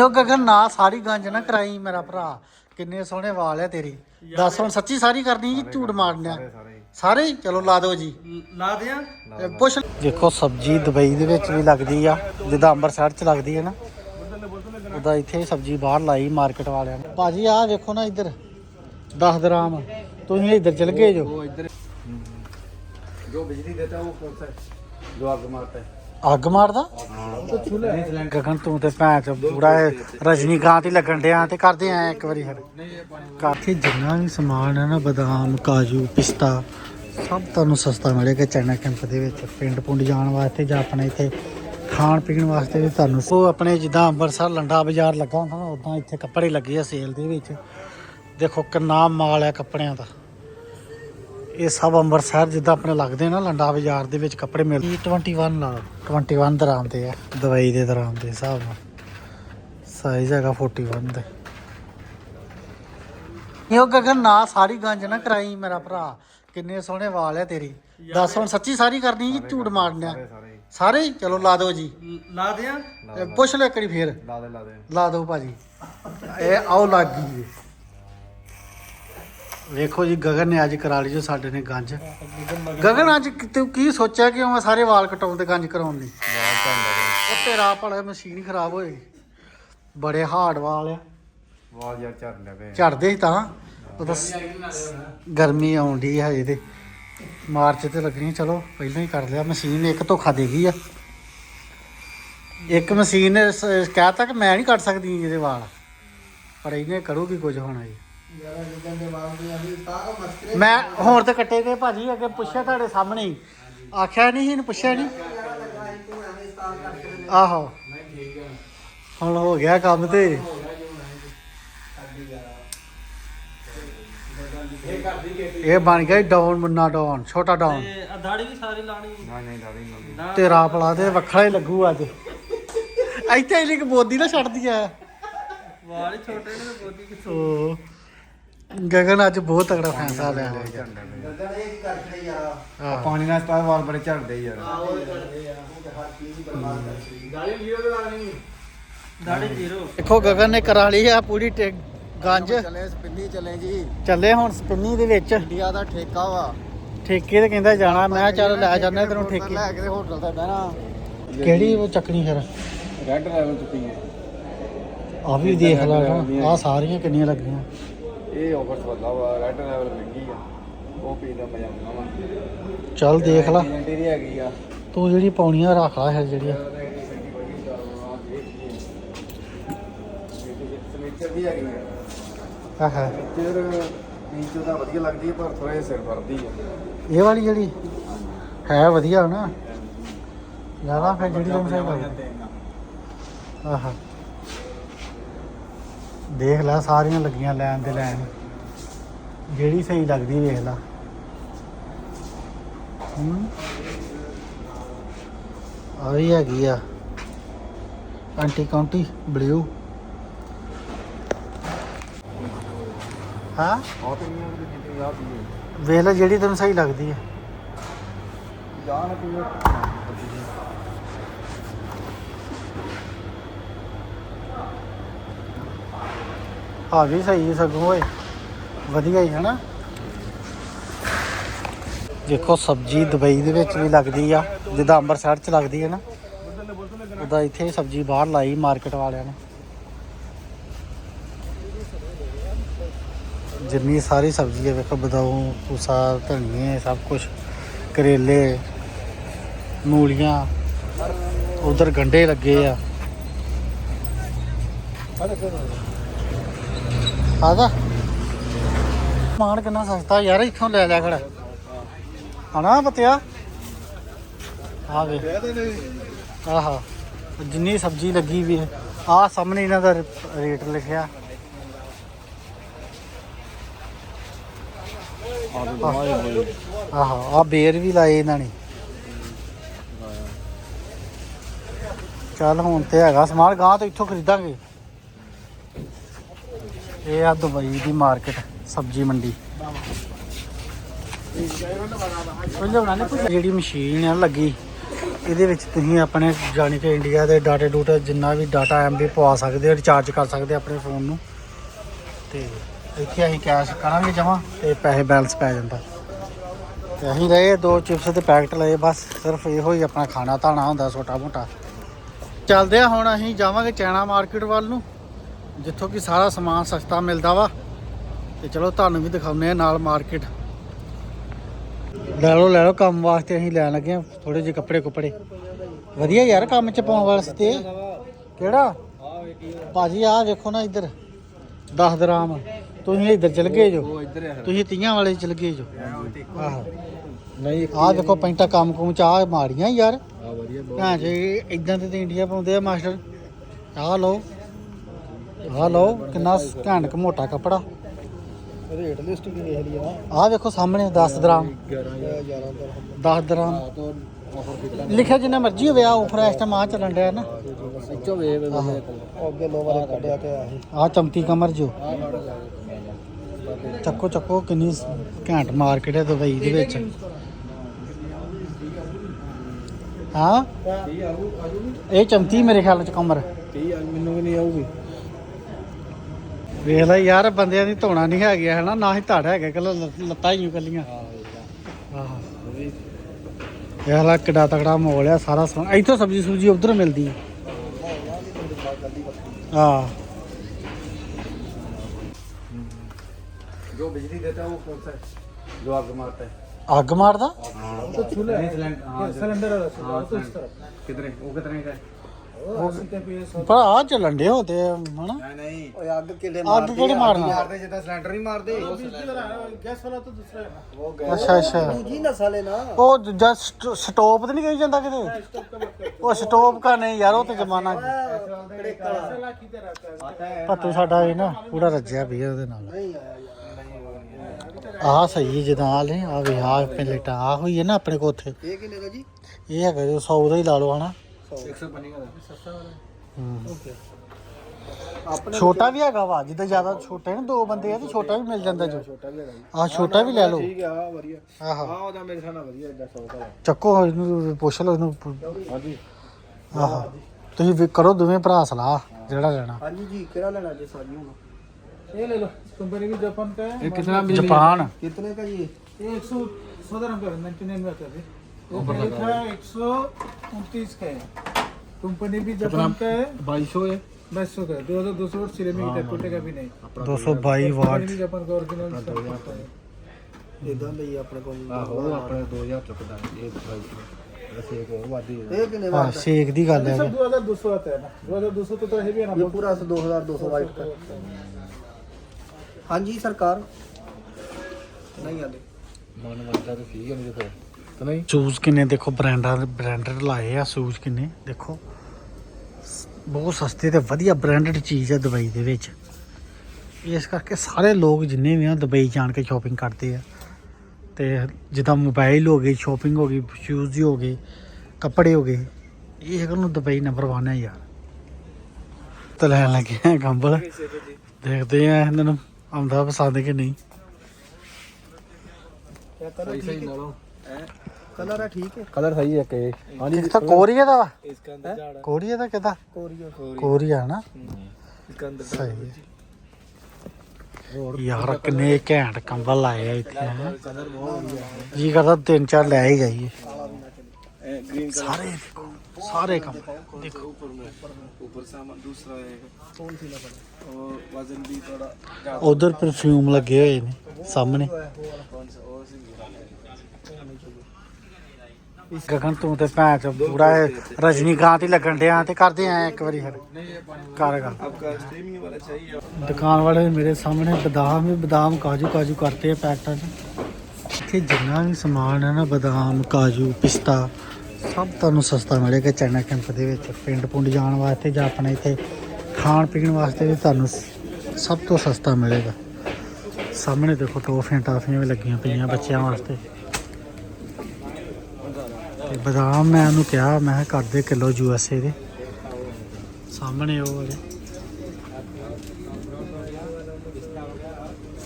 ਉਹ ਗਗਨ ਨਾ ਸਾਰੀ ਗੰਜ ਨਾ ਕਰਾਈ ਮੇਰਾ ਭਰਾ ਕਿੰਨੇ ਸੋਹਣੇ ਵਾਲ ਆ ਤੇਰੀ ਦੱਸ ਹੁਣ ਸੱਚੀ ਸਾਰੀ ਕਰਨੀ ਜੀ ਝੂਠ ਮਾਰਨਿਆ ਸਾਰੇ ਹੀ? ਚਲੋ ਲਾ ਦਿਓ ਜੀ ਲਾ ਦਿਆਂ ਇਹ ਪੁੱਛ ਦੇਖੋ ਸਬਜ਼ੀ ਦੁਬਈ ਦੇ ਵਿੱਚ ਵੀ ਲੱਗਦੀ ਆ ਜਿੱਦਾਂ ਅੰਮ੍ਰਿਤਸਰ ਚ ਲੱਗਦੀ ਹੈ ਨਾ ਉਹਦਾ ਇੱਥੇ ਸਬਜ਼ੀ ਬਾਹਰ ਲਾਈ ਮਾਰਕੀਟ ਵਾਲਿਆਂ ਨੇ ਭਾਜੀ ਆਹ ਵੇਖੋ ਨਾ ਇੱਧਰ 10 ਦਰਾਮ ਤੁਸੀਂ ਇੱਧਰ ਚਲ ਗਏ ਜੋ वो इधर जो बिजली देता है वो कौन सा है जो आग मारता है ਅੱਗ ਮਾਰਦਾ? ਗਗਨ ਤੂੰ ਤੇ ਭੈਣ ਚ ਪੂਰਾ ਰਜਨੀਕਾਂਤ ਹੀ ਲੱਗਣ ਡਿਆ ਤੇ ਕਰਦੇ ਆ ਇੱਕ ਵਾਰੀ ਹਰ ਕਾਥੇ ਜਿੰਨਾ ਵੀ ਸਮਾਨ ਹੈ ਨਾ, ਬਦਾਮ, ਕਾਜੂ, ਪਿਸਤਾ, ਸਭ ਤੁਹਾਨੂੰ ਸਸਤਾ ਮਿਲੇਗਾ ਚਾਈਨਾ ਕੈਂਪ ਦੇ ਵਿੱਚ। ਪਿੰਡ ਪੁੰਡ ਜਾਣ ਵਾਸਤੇ ਜਾਂ ਆਪਣੇ ਇੱਥੇ ਖਾਣ ਪੀਣ ਵਾਸਤੇ ਵੀ ਤੁਹਾਨੂੰ ਉਹ ਆਪਣੇ ਜਿੱਦਾਂ ਅੰਮ੍ਰਿਤਸਰ ਲੰਡਾ ਬਾਜ਼ਾਰ ਲੱਗਾ ਹੁੰਦਾ ਨਾ, ਉਦਾਂ ਇੱਥੇ ਕੱਪੜੇ ਲੱਗੇ ਆ ਸੇਲ ਦੇ ਵਿੱਚ। ਦੇਖੋ ਕਿੰਨਾ ਮਾਲ ਹੈ ਕੱਪੜਿਆਂ ਦਾ। ਇਹ ਸਭ ਅੰਮ੍ਰਿਤਸਰ ਜਿੱਦਾਂ ਆਪਣੇ ਲੱਗਦੇ ਨਾ ਲੰਡਾ ਬਾਜ਼ਾਰ ਦੇ ਵਿੱਚ ਕੱਪੜੇ ਮਿਲਦੇ। 21 ਨਾਲ 21 ਦਰਾਮ ਦੇ ਆ। ਦਵਾਈ ਦੇ ਦਰਾਮ ਦੇ ਹਿਸਾਬ ਸਾਈਜ਼ ਹੈਗਾ 41 ਦੇ। ਇਹੋ ਗਗਨ ਨਾ ਸਾਰੀ ਗੰਜ ਨਾ ਕਰਾਈ ਮੇਰਾ ਭਰਾ। ਕਿੰਨੇ ਸੋਹਣੇ ਵਾਲ ਹੈ ਤੇਰੀ। ਦੱਸ ਹੁਣ ਸੱਚੀ ਸਾਰੀ ਕਰਨੀ ਜੀ ਝੂਠ ਮਾਰਨਿਆ। ਸਾਰੇ ਚਲੋ ਲਾ ਦਿਓ ਜੀ। ਲਾ ਦਿਆਂ? ਪੁੱਛ ਲੈ ਕਰੀ ਫੇਰ। ਲਾ ਦੇ ਲਾ ਦੇ। ਲਾ ਦਿਓ ਭਾਜੀ। ਇਹ ਆਓ ਲੱਗ ਗਈ ਵੇਖੋ ਜੀ ਗਗਨ ਨੇ ਅੱਜ ਕਰਾ ਲਈ ਜੋ ਸਾਡੇ ਨੇ ਗੰਜ। ਗਗਨ ਅੱਜ ਤੂੰ ਕੀ ਸੋਚਿਆ ਕਿ ਮੈਂ ਸਾਰੇ ਵਾਲ ਕਟਾਉਣ ਤੇ ਗੰਜ ਕਰਾਉਣ ਦੀ ਉਹ ਤੇਰਾ ਭਲਾ ਮਸ਼ੀਨ ਖਰਾਬ ਹੋਏ। ਬੜੇ ਹਾਰਡ ਵਾਲ ਆ। ਵਾਲ ਯਾਰ ਝੜਨ ਲੱਗ ਪਏ। ਝੜਦੇ ਸੀ ਤਾਂ। ਉਹ ਤਾਂ ਗਰਮੀ ਆਉਂਦੀ ਹੈ ਹਜੇ ਮਾਰਚ ਤੇ ਲੱਗਣੀ ਚਲੋ ਪਹਿਲਾਂ ਹੀ ਕਰ ਲਿਆ। ਮਸ਼ੀਨ ਇੱਕ ਧੋਖਾ ਦੇ ਗਈ ਆ। ਇੱਕ ਮਸ਼ੀਨ ਸ- ਕਹਿ ਤਾ ਕਿ ਮੈਂ ਨਹੀਂ ਕੱਟ ਸਕਦੀ ਇਹਦੇ ਵਾਲ। ਪਰ ਇਹਨੇ ਕਰੂਗੀ ਕੁਝ ਹੋਣਾ ਜੀ। ਮੈਂ ਹੋਰ ਤੇ ਕੱਟੇ ਗਏ ਭਾਜੀ ਅੱਗੇ ਪੁੱਛਿਆ ਤੁਹਾਡੇ ਸਾਹਮਣੇ। ਆਖਿਆ ਨਹੀਂ ਇਹਨੂੰ ਪੁੱਛਿਆ ਨਹੀਂ। ਆਹੋ। ਹੁਣ ਹੋ ਗਿਆ ਕੰਮ ਤੇ। ਇਹ ਬਣ ਗਿਆ ਡਾਊਨ ਮੁੰਨਾ ਡਾਊਨ ਛੋਟਾ ਡਾਊਨ। ਤੇ ਦਾੜੀ ਵੀ ਸਾਰੀ ਲਾਣੀ। ਨਹੀਂ ਨਹੀਂ ਦਾੜੀ ਨਹੀਂ ਨਾ। ਤੇਰਾ ਪਲਾ ਦੇ ਵੱਖਰਾ ਹੀ ਲੱਗੂ ਅੱਜ। ਇੱਥੇ ਇੱਕ ਬੋਦੀ ਨਾ ਛੱਡਦੀ ਆ ਵਾਲ ਛੋਟੇ ਨੇ ਬੋਦੀ ਕਿੱਥੋਂ? ਗਗਨ ਅੱਜ ਬਹੁਤ ਤਗੜਾ ਫੈਸਲਾ ਲੈ ਲਿਆ ਯਾਰ। ਦੇਖੋ ਗਗਨ ਨੇ ਕਰਾ ਲਈ ਆ ਪੂਰੀ ਟੇ- ਗੰਜ। ਚੱਲੇ ਹੁਣ ਸਪਿੰਨੀ ਦੇ ਵਿੱਚ। ਇੰਡੀਆ ਦਾ ਠੇਕਾ ਵਾ। ਠੇਕੇ ਤੇ ਕਹਿੰਦਾ ਜਾਣਾ। ਮੈਂ ਚੱਲ ਲੈ ਜਾਣਾ ਤੈਨੂੰ ਠੇਕੇ। ਲੈ ਕੇ ਹੋਟਲ ਦਾ ਬਹਿਣਾ। ਕਿਹੜੀ ਉਹ ਚੱਕਣੀ ਫਿਰ? ਰੈੱਡ ਲੈਵਲ ਚੁੱਕੀ ਹੈ। ਆ ਵੀ ਦੇਖ ਲੈ ਆ ਸਾਰੀਆਂ ਕਿੰਨੀਆਂ ਲੱਗੀਆਂ। ਇਹ ਆਫਰ ਚੱਲਦਾ ਵਾ ਰੈੱਡ ਲੈਵਲ ਮਹਿੰਗੀ ਆ ਉਹ ਪੀਣ ਦਾ ਮਜ਼ਾ ਆਉਂਦਾ ਵਾ। ਚੱਲ ਦੇਖ ਲੈ। ਗਾਰੰਟੀ ਦੀ ਹੈਗੀ ਆ। ਤੂੰ ਜਿਹੜੀ ਪਾਉਣੀਆਂ ਰੱਖ ਲੈ ਫਿਰ ਜਿਹੜੀਆਂ। ਸਮੀਚਰ ਵੀ ਹੈਗੀ ਆ। ਆਹ ਸਮੀਚਰ ਨੀਚੇ ਦਾ ਵਧੀਆ ਲੱਗਦੀ ਹੈ ਪਰ ਥੋੜੇ ਸਿਰ ਫਰਦੀ ਆ। ਇਹ ਵਾਲੀ ਜਿਹੜੀ ਹੈ ਵਧੀਆ ਨਾ। ਜ਼ਿਆਦਾ ਫਿਰ ਜਿਹੜੀ ਤੈਨੂੰ ਸਹੀ ਲੱਗਦੀ। ਆਹ। ਦੇਖ ਲੈ ਸਾਰੀਆਂ ਲੱਗੀਆਂ ਲੈਣ ਦੇ ਲੈਣ। ਜਿਹੜੀ ਸਹੀ ਲੱਗਦੀ ਵੇਖ ਲੈ। ਹੂੰ। ਆ ਵੀ ਹੈਗੀ ਆ। ਐਂਟੀ ਕਾਉਂਟੀ ਬਲੂ ਹਾਂ? ਬਹੁਤ ਇੰਨੀਆਂ ਵੀ ਕਿਤੇ ਯਾਦ ਨਹੀਂ ਵੇਖ ਲੈ ਜਿਹੜੀ ਤੈਨੂੰ ਸਹੀ ਲੱਗਦੀ ਹੈ ਜਾਨ ਪੂਰੇ ਆ ਵੀ ਸਹੀ ਸਗੋਂ ਓਏ। ਵਧੀਆ ਹੀ ਹੈ ਨਾ। ਦੇਖੋ, ਸਬਜ਼ੀ ਦੁਬਈ ਦੇ ਵਿੱਚ ਵੀ ਲੱਗਦੀ ਆ, ਜਿੱਦਾਂ ਅੰਮ੍ਰਿਤਸਰ ਚ ਲੱਗਦੀ ਹੈ ਨਾ। ਉਹਦਾ ਇੱਥੇ ਸਬਜ਼ੀ ਬਾਹਰ ਲਾਈ ਮਾਰਕੀਟ ਵਾਲਿਆਂ ਨੇ। ਜਿੰਨੀ ਸਾਰੀ ਸਬਜ਼ੀ ਹੈ ਵੇਖੋ ਬਦਾਉ ਪੂਸਾ, ਧਨੀਏ, ਸਭ ਕੁਝ ਕਰੇਲੇ, ਮੂਲੀਆਂ, ਉਧਰ ਗੰਡੇ ਲੱਗੇ ਆ। ਆਦਾ। ਮਾਨ ਕਿੰਨਾ ਸਸਤਾ ਯਾਰ, ਇੱਥੋਂ ਲੈ ਲਿਆ ਖੜਾ। ਹਣਾ ਪਤਿਆ? ਆ ਵੇ। ਆਹਾ, ਜਿੰਨੀ ਸਬਜ਼ੀ ਲੱਗੀ ਵੀ ਆ ਸਾਹਮਣੇ ਇਹਨਾਂ ਦਾ ਰੇਟ ਲਿਖਿਆ। ਆਹਾ ਆ ਬੇਰ ਵੀ ਲਾਏ ਇਹਨਾਂ ਨੇ। ਚੱਲ ਹੁਣ ਤੇ ਹੈਗਾ ਸਮਾਨ ਗਾਂ ਤੋਂ ਇੱਥੋਂ ਖਰੀਦਾਂਗੇ। ਇਹ ਆ ਦੁਬਈ ਦੀ ਮਾਰਕੀਟ, ਸਬਜ਼ੀ ਮੰਡੀ। ਜਿਹੜੀ ਮਸ਼ੀਨ ਆ ਲੱਗੀ, ਇਹਦੇ ਵਿੱਚ ਤੁਸੀਂ ਆਪਣੇ ਜਾਣੀ ਕਿ ਇੰਡੀਆ ਦੇ ਡਾਟੇ ਡੂਟਾ ਜਿੰਨਾ ਵੀ ਡਾਟਾ ਐਮਬੀ ਪਵਾ ਸਕਦੇ ਹੋ ਰਿਚਾਰਜ ਕਰ ਸਕਦੇ ਆਪਣੇ ਫੋਨ ਨੂੰ। ਤੇ ਇੱਥੇ ਅਸੀਂ ਕੈਸ਼ ਕਰਾਂਗੇ ਜਮਾ ਤੇ ਪੈਸੇ ਬੈਲੈਂਸ ਪੈ ਜਾਂਦਾ। ਤੇ ਅਸੀਂ ਲਏ ਦੋ ਚਿਪਸ ਦੇ ਪੈਕਟ ਲਏ, ਬਸ ਸਿਰਫ ਇਹੋ ਹੀ ਆਪਣਾ ਖਾਣਾ ਧਾਣਾ ਹੁੰਦਾ ਛੋਟਾ ਮੋਟਾ ਚੱਲਦੇ ਆ ਹੁਣ ਅਸੀਂ ਜਾਵਾਂਗੇ ਚੈਨਾ ਮਾਰਕੀਟ ਵੱਲ ਨੂੰ। ਜਿੱਥੋਂ ਕਿ ਸਾਰਾ ਸਮਾਨ ਸਸਤਾ ਮਿਲਦਾ ਵਾ। ਤੇ ਚਲੋ ਤੁਹਾਨੂੰ ਵੀ ਦਿਖਾਉਂਦੇ ਆ ਨਾਲ ਮਾਰਕੀਟ ਲੈ ਲਓ ਲੈ ਲਓ ਕੰਮ ਵਾਸਤੇ ਅਸੀਂ ਲੈਣ ਲੱਗੇ ਆ ਥੋੜੇ ਜਿਹੇ ਕੱਪੜੇ ਕੁਪੜੇ। ਵਧੀਆ ਯਾਰ ਕੰਮ ਚ ਪਾਉਣ ਵਾਸਤੇ ਕਿਹੜਾ? ਭਾਜੀ ਆਹ ਵੇਖੋ ਨਾ ਇੱਧਰ। 10 ਦਰਾਮ। ਤੁਸੀਂ ਇੱਧਰ ਚਲ ਗਏ ਜੋ। ਤੁਸੀਂ ਤੀਆਂ ਵਾਲੇ ਚਲ ਗਏ ਜੋ। ਆਹੋ। ਨਹੀਂ ਆਹ ਦੇਖੋ ਪੈਂਟਾ ਕੰਮ ਕੁਮ ਚ ਆ ਮਾਰੀਆਂ ਯਾਰ। ਆ ਵਧੀਆ ਜੀ ਇਦਾਂ ਤੇ ਇੰਡੀਆ ਪਾਉਂਦੇ ਆ ਮਾਸਟਰ। ਆਹ ਲਓ। ਆਹ ਲਓ ਕਿੰਨਾ ਘੈਂਟ ਕ ਮੋਟਾ ਕੱਪੜਾ। ਰੇਟ ਲਿਸਟ ਵੀ ਵੇਖ ਲਈ ਆ ਆਹ ਵੇਖੋ ਸਾਹਮਣੇ 10 ਦਰਾਮ। 11 10 ਦਰਾਮ। ਲਿਖਿਆ ਜਿੰਨਾ ਮਰਜ਼ੀ ਹੋਵੇ ਆ ਆਫਰ ਇਸ ਟਾਈਮ ਆ ਚੱਲਣ ਡਿਆ ਨਾ। ਵਿੱਚੋਂ ਆਹੋ। ਉਹ ਅੱਗੇ ਲੋ ਵਾਲੇ ਕੱਢਿਆ ਤੇ ਆਹੀ ਆ ਚਮਤੀ ਕਮਰ ਜੋ। ਚੱਕੋ ਚੱਕੋ ਕਿੰਨੀ ਘੈਂਟ ਮਾਰਕੀਟ ਹੈ ਦੁਬਈ ਦੇ ਵਿੱਚ। ਹਾਂ? ਇਹ ਚਮਤੀ ਮੇਰੇ ਖਿਆਲ ਚ ਕਮਰ। ਕੀ ਆ ਮੈਨੂੰ ਵੀ ਨਹੀਂ ਆਊਗੀ। ਵੇਖ ਲੈ ਯਾਰ ਬੰਦਿਆਂ ਦੀ ਧੋਣਾ ਨਹੀਂ ਹੈਗਾ ਹਨਾ? ਨਾ ਹੀ ਧੜ ਹੈਗਾ ਕੱਲ ਲੱਤਾਂ ਹੀ ਕੱਲੀਆਂ ਆਹ। ਵੇਖ ਲੈ ਕਿੱਡਾ ਤਕੜਾ ਮੋਲ ਆ ਸਾਰਾ ਇੱਥੋਂ ਸਬਜ਼ੀ ਸੂਜੀ ਉਧਰ ਮਿਲਦੀ ਹੈ ਜੋ ਬਿਜਲੀ ਦੇਤਾ ਉਹ ਕੌਣ ਜੋ ਅੱਗ ਮਾਰਦਾ। ਅੱਗ ਮਾਰਦਾ? ਉਹ ਚੁੱਲ੍ਹਾ। ਸਿਲੰਡਰ ਵਾਲਾ ਤਰ੍ਹਾਂ। ਕਿਧਰੇ? ਉਹ ਕਿਧਰੇ ਹੈ ਭਰਾ ਚੱਲਣ ਦੇ ਹੋ ਤੇ ਹਨਾ? ਨਹੀਂ ਨਹੀਂ। ਓਏ ਅੱਗ ਕਿਲੇ ਮਾਰਦੇ ਅੱਗ ਕਿਹੜੇ ਮਾਰਦੇ ਜਿੱਦਾਂ ਸਿਲੰਡਰ ਨਹੀਂ ਮਾਰਦੇ। ਗੈਸ ਵਾਲਾ ਤਾਂ ਦੂਸਰਾ ਹੈ ਉਹ ਗੈਸ ਅੱਛਾ ਅੱਛਾ। ਦੂਜੀ ਨਸਲ ਹੈ ਨਾ ਉਹ ਦੂਜਾ ਸਟੋਪ ਤੇ ਨਹੀਂ ਕਹੀ ਜਾਂਦਾ ਕਿਤੇ? ਉਹ ਸਟੋਪ ਕਾ ਨਹੀਂ ਯਾਰ ਉਹ ਤੇ ਜ਼ਮਾਨਾ ਪੱਤੂ ਸਾਡਾ ਇਹ ਨਾ ਪੂਰਾ ਰੱਜਿਆ ਵੀ ਉਹਦੇ ਨਾਲ। ਨਹੀਂ ਆ ਸਹੀ ਜਿਦਾਂ ਆ ਲੈ ਆ ਵੀ ਆ ਪਲੇਟਾ ਆ ਹੋਈ ਹੈ ਨਾ ਆਪਣੇ ਕੋਥੇ ਇਹ ਕਿੰਨੇ ਦਾ ਜੀ? ਇਹ ਹੈਗਾ ਜੋ 100 ਦਾ ਹੀ ਲਾ ਲਓ ਹਨਾ? ਛੋਟਾ ਵੀ ਹੈਗਾ ਵਾ ਜਿੱਦਾਂ ਜ਼ਿਆਦਾ ਛੋਟੇ ਨੇ ਦੋ ਬੰਦੇ ਆ ਤੇ ਛੋਟਾ ਵੀ ਮਿਲ ਜਾਂਦਾ ਜੋ। ਆ ਛੋਟਾ ਵੀ ਲੈ ਲਓ। ਠੀਕ ਆ ਵਧੀਆ। ਆਹ। ਉਹਦਾ ਮੇਰੇ ਸਾਨਾ ਵਧੀਆ ਇਦਾਂ ਛੋਟਾ ਚੱਕੋ ਇਹਨੂੰ ਪੁੱਛ ਲਓ ਇਹਨੂੰ ਕਰੋ ਦੋਵੇਂ ਭਰਾ ਸਲਾਹ ਜਿਹੜਾ ਲੈਣਾ। ਹਾਂਜੀ ਜੀ ਕਿਹੜਾ ਲੈਣਾ ਜੀ ਸਾਜੀ ਇਹ ਲੈ ਲਓ ਕੰਪਨੀ ਵੀ ਜਾਪਾਨ ਦਾ ਇਹ ਕਿਤਨਾ ਮਿਲ? ਜਾਪਾਨ। ਕਿਤਨੇ ਦਾ ਜੀ ਇਹ? 117 ਰੁਪਏ 99 ਰੁਪਏ नाइन्टी नाइन में आता है ये एक है एक सौ उनतीस का है कंपनी भी जापान का है 2200 है बाईस सौ का है दो हजार दो सौ वोट सिरेमिक का टूटेगा भी नहीं 222 कंपनी ਵਾਟ भी जापान का ओरिजिनल है ਇਦਾਂ ਲਈ ਆਪਣੇ ਕੋਲ ਆਹੋ ਆਪਣੇ 2000 ਚੁੱਕਦਾ ਇਹ 2200 ਅਸੀਂ ਇੱਕ ਹੋਰ ਵਾਦੀ ਇਹ ਕਿੰਨੇ ਹਾਂ ਸ਼ੇਕ ਦੀ ਗੱਲ ਹੈ सब दो हजार दो सौ आता है ना दो हजार दो सौ तो तो है भी है ना ਇਹ ਪੂਰਾ 2200 ਵਾਈਟ का ਹਾਂਜੀ ਸਰਕਾਰ ਨਹੀਂ ਆਦੇ ਮਨ ਮੰਨਦਾ ਤਾਂ ਠੀਕ ਹੈ ਨਹੀਂ ਫਿਰ ਤਾਂ ਨਹੀਂ? ਸ਼ੂਜ਼ ਕਿੰਨੇ? ਦੇਖੋ ਬ੍ਰਾਂਡਾਂ ਬ੍ਰਾਂਡਡ ਲਾਏ ਆ ਸ਼ੂਜ਼ ਕਿੰਨੇ? ਦੇਖੋ ਬਹੁਤ ਸਸਤੇ ਤੇ ਵਧੀਆ ਬ੍ਰਾਂਡਡ ਚੀਜ਼ ਹੈ ਦੁਬਈ ਦੇ ਵਿੱਚ। ਇਸ ਕਰਕੇ ਸਾਰੇ ਲੋਕ ਜਿੰਨੇ ਵੀ ਆ ਦੁਬਈ ਜਾਣ ਕੇ ਸ਼ਾਪਿੰਗ ਕਰਦੇ ਆ। ਤੇ ਜਿੱਦਾਂ ਮੋਬਾਈਲ ਹੋ ਗਏ ਸ਼ਾਪਿੰਗ ਹੋ ਗਈ ਸ਼ੂਜ਼ ਹੋ ਗਏ ਕੱਪੜੇ ਹੋ ਗਏ ਇਹ ਹੈਗਾ ਨੂੰ ਦੁਬਈ ਨੰਬਰ 1 ਹੈ ਯਾਰ। ਤਾਂ ਲੈਣ ਲੱਗੇ ਆ ਕੰਬਲ। ਦੇਖਦੇ ਆ ਇਹਨਾਂ ਨੂੰ ਆਉਂਦਾ ਪਸੰਦ ਕਿ ਨਹੀਂ। ਸਹੀ ਸਹੀ ਨਾਲੋਂ। ਕਲਰ ਹੈ ਠੀਕ ਹੈ ਕਲਰ ਸਹੀ ਹੈ ਕਿ ਹਾਂਜੀ ਇੱਕ ਤਾਂ ਕੋਰੀਆ ਦਾ ਵਾ इसका अंदर झाड़ ਕੋਰੀਆ ਦਾ ਕਿਦਾ ਕੋਰੀਆ ਕੋਰੀਆ ਨਾ इसका अंदर ਸਹੀ ਹੈ ਯਾਰ ਕਿੰਨੇ ਘੈਂਟ ਕੰਬਲ ਲਾਏ ਆ ਇੱਥੇ ਹੈਂ। ਕਲਰ ਬਹੁਤ ਵਧੀਆ ਜੀ ਕਰਦਾ ਤਿੰਨ ਚਾਰ ਲੈ ਹੀ ਜਾਈਏ ग्रीन ਸਾਰੇ ਦੇਖੋ ਸਾਰੇ ਕੰਮ ਦੇਖੋ ऊपर में ऊपर सामान दूसरा है ਕੌਣ ਸੀ ਨਾ और वजन भी थोड़ा ज्यादा ਉਧਰ ਪਰਫਿਊਮ ਲੱਗੇ ਹੋਏ ਨੇ ਸਾਹਮਣੇ कौन सा और से ਗਗਨ ਤੂੰ ਤੇ ਭੈਣ ਚ ਪੂਰਾ ਰਜਨੀਕਾਂਤ ਹੀ ਲੱਗਣ ਡਿਆ ਤੇ ਕਰਦੇ ਆ ਇੱਕ ਵਾਰੀ ਫਿਰ। ਕਰ ਦੁਕਾਨ ਵਾਲੇ ਮੇਰੇ ਸਾਹਮਣੇ ਬਦਾਮ ਵੀ ਬਦਾਮ ਕਾਜੂ ਕਾਜੂ ਕਰਤੇ ਆ ਪੈਕਟਾਂ 'ਚ। ਇੱਥੇ ਜਿੰਨਾ ਵੀ ਸਮਾਨ ਹੈ ਨਾ, ਬਦਾਮ, ਕਾਜੂ, ਪਿਸਤਾ, ਸਭ ਤੁਹਾਨੂੰ ਸਸਤਾ ਮਿਲੇਗਾ ਚੈਨਾ ਕੈਂਪ ਦੇ ਵਿੱਚ, ਪਿੰਡ ਪੁੰਡ ਜਾਣ ਵਾਸਤੇ ਜਾਂ ਆਪਣੇ ਇੱਥੇ ਖਾਣ ਪੀਣ ਵਾਸਤੇ ਵੀ ਤੁਹਾਨੂੰ ਸਭ ਤੋਂ ਸਸਤਾ ਮਿਲੇਗਾ। ਸਾਹਮਣੇ ਦੇਖੋ ਟੋਫੀਆਂ ਟਾਫੀਆਂ ਵੀ ਲੱਗੀਆਂ ਪਈਆਂ ਬੱਚਿਆਂ ਵਾਸਤੇ। ਤੇ ਬਦਾਮ ਮੈਂ ਉਹਨੂੰ ਕਿਹਾ, ਮੈਂ ਕਿਹਾ ਕਰ ਦੇ ਕਿਲੋ ਯੂ ਐਸ ਏ ਦੇ। ਸਾਹਮਣੇ ਉਹ ਵਾਲੇ।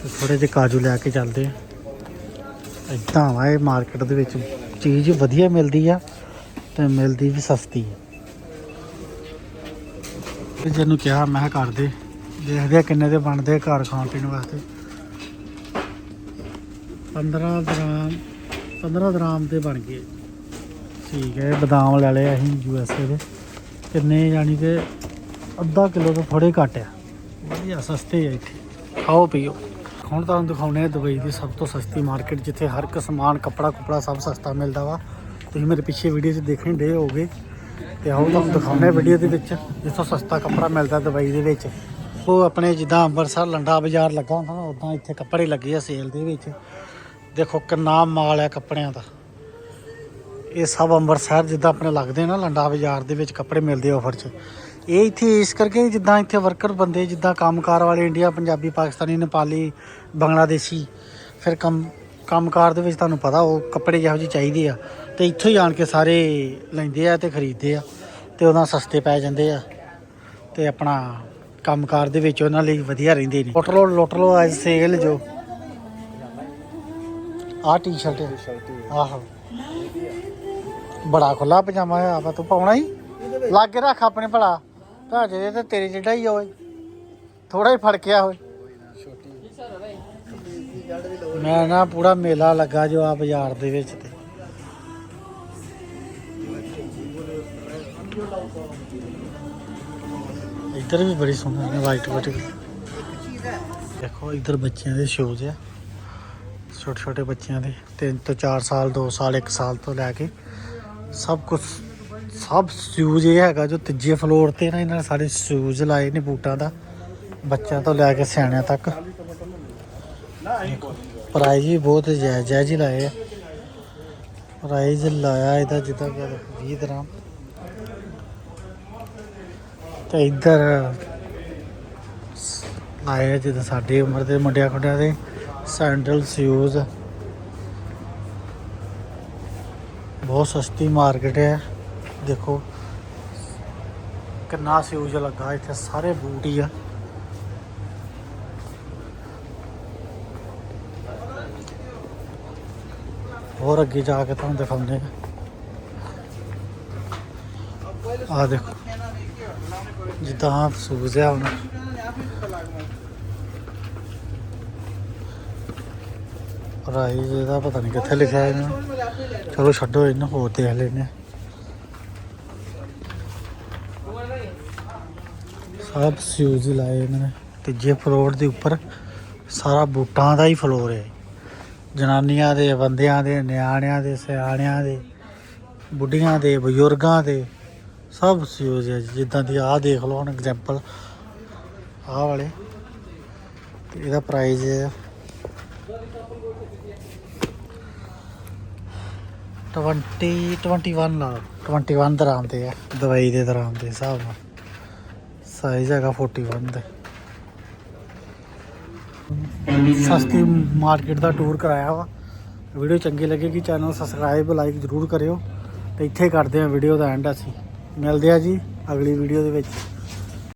ਤੇ ਥੋੜੇ ਜਿਹੇ ਕਾਜੂ ਲੈ ਕੇ ਚੱਲਦੇ ਆ। ਇਦਾਂ ਵਾ ਇਹ ਮਾਰਕੀਟ ਦੇ ਵਿੱਚ। ਚੀਜ਼ ਵਧੀਆ ਮਿਲਦੀ ਆ ਤੇ ਮਿਲਦੀ ਵੀ ਸਸਤੀ ਹੈ ਤੇ ਜਿਹਨੂੰ ਕਿਹਾ, ਮੈਂ ਕਿਹਾ ਕਰ ਦੇ। ਦੇਖਦੇ ਆ ਕਿੰਨੇ ਦੇ ਬਣਦੇ ਘਰ ਖਾਣ ਪੀਣ ਵਾਸਤੇ। 15 ਦਰਾਮ 15 ਦਰਾਮ ਦੇ ਬਣ ਗਏ। ਠੀਕ ਹੈ, ਬਦਾਮ ਲੈ ਲਏ ਅਸੀਂ ਯੂ ਐਸ ਏ ਦੇ। ਕਿੰਨੇ ਯਾਨੀ ਕਿ ਅੱਧਾ ਕਿਲੋ ਤੋਂ ਥੋੜੇ ਘੱਟ ਆ। ਵਧੀਆ, ਸਸਤੇ ਆ ਇੱਥੇ। ਖਾਓ, ਪੀਓ। ਹੁਣ ਤੁਹਾਨੂੰ ਦਿਖਾਉਣੇ ਆ ਦੁਬਈ ਦੀ ਸਭ ਤੋਂ ਸਸਤੀ ਮਾਰਕੀਟ, ਜਿੱਥੇ ਹਰ ਇੱਕ ਸਮਾਨ, ਕੱਪੜਾ ਕੁਪੜਾ ਸਭ ਸਸਤਾ ਮਿਲਦਾ ਵਾ। ਤੁਸੀਂ ਮੇਰੇ ਪਿੱਛੇ ਵੀਡੀਓ 'ਚ ਦੇਖਣ ਦੇ ਹੋਗੇ ਤੇ ਆਓ, ਤੁਹਾਨੂੰ ਦਿਖਾਉਣੇ ਵੀਡੀਓ ਦੇ ਵਿੱਚ, ਜਿੱਥੋਂ ਸਸਤਾ ਕੱਪੜਾ ਮਿਲਦਾ ਦੁਬਈ ਦੇ ਵਿੱਚ। ਉਹ ਆਪਣੇ ਜਿੱਦਾਂ ਅੰਮ੍ਰਿਤਸਰ ਲੰਡਾ ਬਾਜ਼ਾਰ ਲੱਗਾ ਹੁੰਦਾ ਨਾ, ਉਦਾਂ ਇੱਥੇ ਕੱਪੜੇ ਲੱਗੇ ਆ ਸੇਲ ਦੇ ਵਿੱਚ। ਦੇਖੋ, ਕਿੰਨਾ ਮਾਲ ਹੈ ਕੱਪੜਿਆਂ ਦਾ। ਇਹ ਸਭ ਅੰਮ੍ਰਿਤਸਰ ਜਿੱਦਾਂ ਆਪਣੇ ਲੱਗਦੇ ਨਾ ਲੰਡਾ ਬਾਜ਼ਾਰ ਦੇ ਵਿੱਚ ਕੱਪੜੇ ਮਿਲਦੇ ਆਫਰ 'ਚ। ਇਹ ਇੱਥੇ ਇਸ ਕਰਕੇ ਜਿੱਦਾਂ ਇੱਥੇ ਵਰਕਰ ਬੰਦੇ ਜਿੱਦਾਂ ਕੰਮਕਾਰ ਵਾਲੇ ਇੰਡੀਆ ਪੰਜਾਬੀ, ਪਾਕਿਸਤਾਨੀ, ਨੇਪਾਲੀ, ਬੰਗਲਾਦੇਸ਼ੀ, ਫਿਰ ਕੰਮ, ਕੰਮਕਾਰ ਦੇ ਵਿੱਚ ਤੁਹਾਨੂੰ ਪਤਾ ਉਹ ਕੱਪੜੇ ਜਿਹੋ ਜਿਹੇ ਚਾਹੀਦੇ ਆ ਤੇ ਇੱਥੋਂ ਹੀ ਆਣ ਕੇ ਸਾਰੇ ਲੈਂਦੇ ਆ ਤੇ ਖਰੀਦਦੇ ਆ ਤੇ ਉਹਨਾਂ ਸਸਤੇ ਪੈ ਜਾਂਦੇ ਆ ਤੇ ਆਪਣਾ ਕੰਮਕਾਰ ਦੇ ਵਿੱਚ ਉਹਨਾਂ ਲਈ ਵਧੀਆ ਰਹਿੰਦੇ ਨੇ। ਲੁੱਟ ਲੋ ਅੱਜ ਸੇਲ ਜੋ। ਆਹ ਟੀ-ਸ਼ਰਟ ਆਹੋ। ਬੜਾ ਖੁੱਲਾ ਪਜਾਮਾ ਆ ਵਾ ਤੂੰ ਪਾਉਣਾ ਹੀ। ਲਾ ਕੇ ਰੱਖ ਆਪਣੇ ਭਲਾ। ਭਾਜੇ ਦੇ ਤੇ ਤੇਰੇ ਜਿਹੜਾ ਹੀ ਹੋਏ ਥੋੜਾ ਹੀ ਫੜਕਿਆ ਹੋਏ। ਮੈਂ ਨਾ ਪੂਰਾ ਮੇਲਾ ਲੱਗਾ ਜੋ ਆ ਬਾਜ਼ਾਰ ਦੇ ਵਿੱਚ ਤੇ। ਇੱਧਰ ਵੀ ਬੜੀ ਸੋਹਣੀ ਨੇ ਵਾਈਟ ਵਾਈਟ ਦੇਖੋ ਇੱਧਰ ਬੱਚਿਆਂ ਦੇ ਸ਼ੂਜ਼ ਆ। ਛੋਟੇ ਛੋਟੇ ਬੱਚਿਆਂ ਦੇ। 3 ਤੋਂ 4 ਸਾਲ 2 ਸਾਲ 1 ਸਾਲ ਤੋਂ ਲੈ ਕੇ ਸਭ ਕੁਝ ਸਭ ਸ਼ੂਜ਼ ਇਹ ਹੈਗਾ ਜੋ ਤੀਜੇ ਫਲੋਰ ਤੇ ਨਾ, ਇਹਨਾਂ ਨੇ ਸਾਰੇ ਸ਼ੂਜ਼ ਲਾਏ ਨੇ ਬੂਟਾਂ ਦਾ, ਬੱਚਿਆਂ ਤੋਂ ਲੈ ਕੇ ਸਿਆਣਿਆਂ ਤੱਕ। ਪ੍ਰਾਈਜ਼ ਵੀ ਬਹੁਤ ਜਾਇਜ਼ ਜਾਇਜ਼ ਹੀ ਲਾਏ ਆ। ਪ੍ਰਾਈਜ਼ ਲਾਇਆ ਇਹਦਾ ਜਿੱਦਾਂ ਕਿ 20 ਦਰਾਮ। ਤੇ ਇੱਧਰ ਲਾਏ ਆ ਜਿੱਦਾਂ ਸਾਡੇ ਉਮਰ ਦੇ ਮੁੰਡਿਆਂ ਖੁੰਡਿਆਂ ਦੇ ਸੈਂਡਲ ਸ਼ੂਜ਼ ਬਹੁਤ ਸਸਤੀ ਮਾਰਕੀਟ ਹੈ ਦੇਖੋ ਕਿੰਨਾ ਸ਼ੂਜ਼ ਲੱਗਾ ਇੱਥੇ ਸਾਰੇ ਬੂਟ ਹੀ ਆ ਹੋਰ ਅੱਗੇ ਜਾ ਕੇ ਤੁਹਾਨੂੰ ਦਿਖਾਉਂਦੇ ਆ ਦੇਖੋ ਜਿੱਦਾਂ ਸ਼ੂਜ਼ ਆ ਹੁਣ ਪ੍ਰਾਈਜ਼ ਇਹਦਾ ਪਤਾ ਨਹੀਂ ਕਿੱਥੇ ਲਿਖਿਆ ਇਹਨਾਂ ਨੇ। ਚਲੋ ਛੱਡੋ ਇਹਨੂੰ, ਹੋਰ ਦੇਖ ਲੈਨੇ ਸਭ ਸ਼ੂਜ਼ ਲਾਏ ਇਹਨਾਂ ਨੇ। ਤੀਜੇ ਫਲੋਰ ਦੇ ਉੱਪਰ ਸਾਰਾ ਬੂਟਾਂ ਦਾ ਹੀ ਫਲੋਰ ਹੈ। ਜਨਾਨੀਆਂ ਦੇ, ਬੰਦਿਆਂ ਦੇ, ਨਿਆਣਿਆਂ ਦੇ, ਸਿਆਣਿਆਂ ਦੇ, ਬੁੱਢੀਆਂ ਦੇ, ਬਜ਼ੁਰਗਾਂ ਦੇ, ਸਭ ਸ਼ੂਜ਼ ਹੈ ਜਿੱਦਾਂ ਦੀ ਆਹ ਦੇਖ ਲਓ ਹੁਣ ਐਗਜ਼ਾਮਪਲ ਆਹ ਵਾਲੇ। ਤੇ ਇਹਦਾ ਪ੍ਰਾਈਸ ਹੈ 20 21 ਲਾ 21 ਦਰਾਮ ਦੇ ਆ, ਦਵਾਈ ਦੇ ਦਰਾਮ ਦੇ ਹਿਸਾਬ ਨਾਲ। ਸਾਈਜ਼ ਹੈਗਾ 41 ਦਾ। ਸਸਤੀ ਮਾਰਕੀਟ ਦਾ ਟੂਰ ਕਰਾਇਆ ਵਾ। ਵੀਡੀਓ ਚੰਗੀ ਲੱਗੇਗੀ ਚੈਨਲ ਸਬਸਕ੍ਰਾਈਬ ਲਾਈਕ ਜ਼ਰੂਰ ਕਰਿਓ। ਤੇ ਇੱਥੇ ਕਰਦੇ ਆ ਵੀਡੀਓ ਦਾ ਐਂਡ ਅਸੀਂ। ਮਿਲਦੇ ਆ ਜੀ ਅਗਲੀ ਵੀਡੀਓ ਦੇ ਵਿੱਚ।